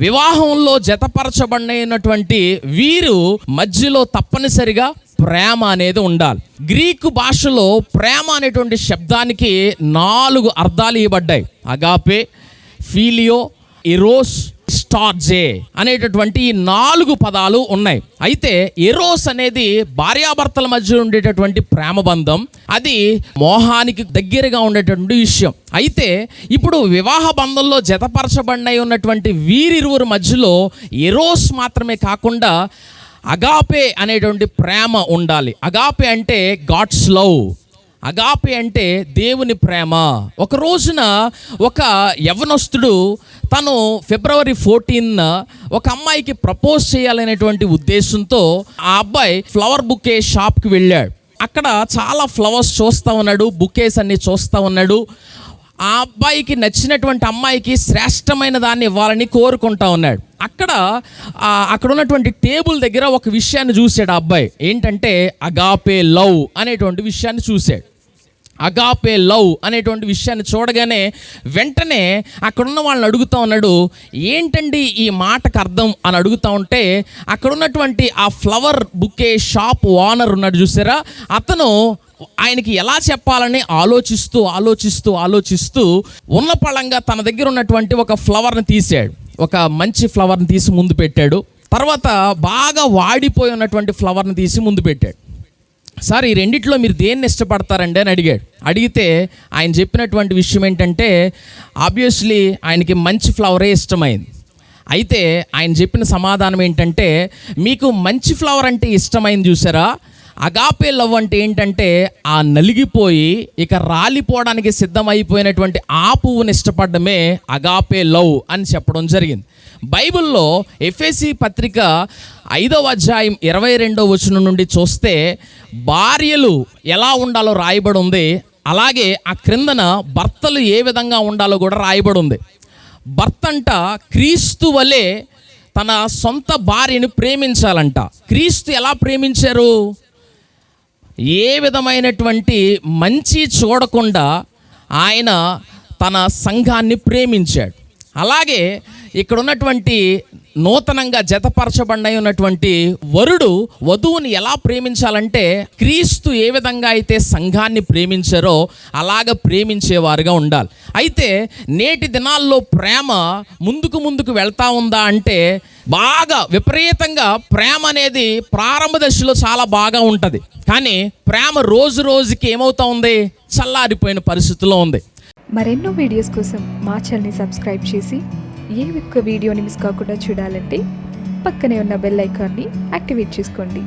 వివాహంలో జతపరచబడినటువంటి వీరు మధ్యలో తప్పనిసరిగా ప్రేమ అనేది ఉండాలి. గ్రీకు భాషలో ప్రేమ అనేటువంటి శబ్దానికి నాలుగు అర్థాలు ఇవ్వబడ్డాయి. అగాపే ఫీలియో ఇరోస్ స్టార్జే అనేటటువంటి ఈ నాలుగు పదాలు ఉన్నాయి. అయితే ఎరోస్ అనేది భార్యాభర్తల మధ్య ఉండేటటువంటి ప్రేమ బంధం అది మోహానికి దగ్గరగా ఉండేటటువంటి విషయం. అయితే ఇప్పుడు వివాహ బంధంలో జతపరచబడినై ఉన్నటువంటి వీరిరువురు మధ్యలో ఎరోస్ మాత్రమే కాకుండా అగాపే అనేటువంటి ప్రేమ ఉండాలి. అగాపే అంటే గాడ్స్ లవ్. అగాపే అంటే దేవుని ప్రేమ. ఒక రోజున ఒక యవనస్తుడు తను ఫిబ్రవరి ఫోర్టీన్ ఒక అమ్మాయికి ప్రపోజ్ చేయాలనేటువంటి ఉద్దేశంతో ఆ అబ్బాయి ఫ్లవర్ బుకే షాప్కి వెళ్ళాడు. అక్కడ చాలా ఫ్లవర్స్ చూస్తూ ఉన్నాడు బుకేస్ అన్ని చూస్తూ ఉన్నాడు. ఆ అబ్బాయికి నచ్చినటువంటి అమ్మాయికి శ్రేష్టమైన దాన్ని ఇవ్వాలని కోరుకుంటా ఉన్నాడు. అక్కడ అక్కడ ఉన్నటువంటి టేబుల్ దగ్గర ఒక విషయాన్ని చూశాడు ఆ అబ్బాయి. ఏంటంటే అగాపే లవ్ అనేటువంటి విషయాన్ని చూశాడు. అగాపే లవ్ అనేటువంటి విషయాన్ని చూడగానే వెంటనే అక్కడున్న వాళ్ళని అడుగుతా ఉన్నాడు ఏంటండి ఈ మాటకు అర్థం? అని అడుగుతా ఉంటే అక్కడున్నటువంటి ఆ ఫ్లవర్ బుకే షాప్ ఓనర్ ఉన్నాడు చూసారా? అతను ఆయనకి ఎలా చెప్పాలని ఆలోచిస్తూ ఆలోచిస్తూ ఆలోచిస్తూ ఉన్న పళంగా తన దగ్గర ఉన్నటువంటి ఒక ఫ్లవర్ని తీసాడు ఒక మంచి ఫ్లవర్ని తీసి ముందు పెట్టాడు. తర్వాత బాగా వాడిపోయి ఉన్నటువంటి ఫ్లవర్ని తీసి ముందు పెట్టాడు. సార్ ఈ రెండిట్లో మీరు దేన్ని ఇష్టపడతారండి అని అడిగాడు. అడిగితే ఆయన చెప్పినటువంటి విషయం ఏంటంటే ఆబ్వియస్లీ ఆయనకి మంచి ఫ్లవరే ఇష్టమైంది. అయితే ఆయన చెప్పిన సమాధానం ఏంటంటే మీకు మంచి ఫ్లవర్ అంటే ఇష్టమైంది చూసారా? అగాపే లవ్ అంటే ఏంటంటే ఆ నలిగిపోయి ఇక రాలిపోవడానికి సిద్ధమైపోయినటువంటి ఆ పువ్వుని ఇష్టపడమే అగాపే లవ్ అని చెప్పడం జరిగింది. బైబిల్లో ఎఫ్ఎసి పత్రిక ఐదవ అధ్యాయం ఇరవై రెండవ వచనం నుండి చూస్తే భార్యలు ఎలా ఉండాలో రాయబడి ఉంది అలాగే ఆ క్రిందన భర్తలు ఏ విధంగా ఉండాలో కూడా రాయబడి ఉంది భర్త అంట క్రీస్తు వలె తన సొంత భార్యని ప్రేమించాలంట. క్రీస్తు ఎలా ప్రేమించారు? ఏ విధమైనటువంటి మంచి చూడకుండా ఆయన తన సంఘాన్ని ప్రేమించాడు. అలాగే ఇక్కడ ఉన్నటువంటి నూతనంగా జతపరచబడి ఉన్నటువంటి వరుడు వధువుని ఎలా ప్రేమించాలంటే క్రీస్తు ఏ విధంగా అయితే సంఘాన్ని ప్రేమించారో అలాగ ప్రేమించేవారుగా ఉండాలి. అయితే నేటి దినాల్లో ప్రేమ ముందుకు ముందుకు వెళ్తా ఉందా అంటే బాగా విపరీతంగా ప్రేమ అనేది ప్రారంభ దశలో చాలా బాగా ఉంటుంది. కానీ ప్రేమ రోజు రోజుకి ఏమవుతా ఉంది? చల్లారిపోయిన పరిస్థితిలో ఉంది. మరెన్నో వీడియోస్ కోసం మా ఛానల్ని సబ్స్క్రైబ్ చేసి ఏ ఒక్క వీడియోని మిస్ కాకుండా చూడాలంటే పక్కనే ఉన్న బెల్ ఐకాన్ని యాక్టివేట్ చేసుకోండి.